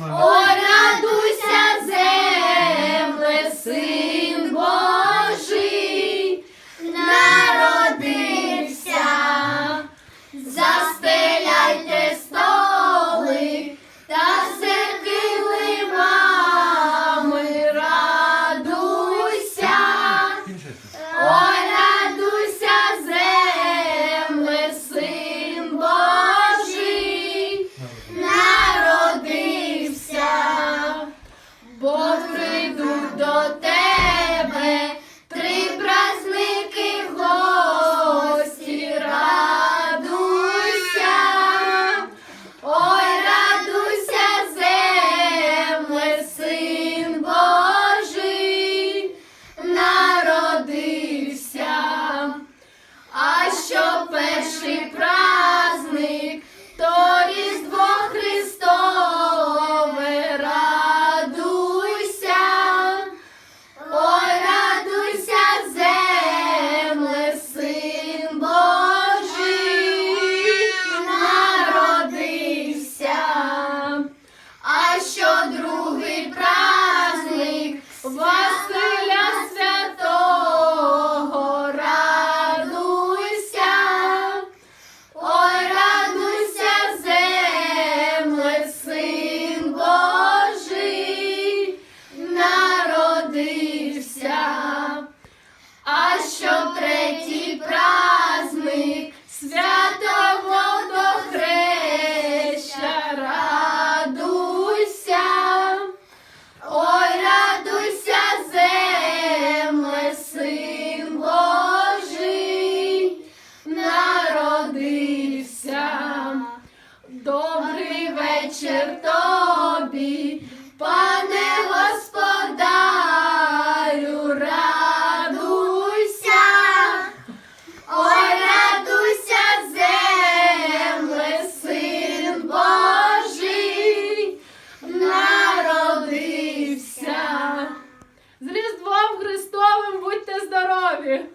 вона. О, радуйся, земле, син Божий, народився, застеляйте столи та серки лимами, радуйся, о, радуйся, земле, син Божий, народився. Boa вечір тобі, пане господарю, радуйся, ой, радуйся, земле, син Божий, народився. З Різдвом Христовим будьте здорові!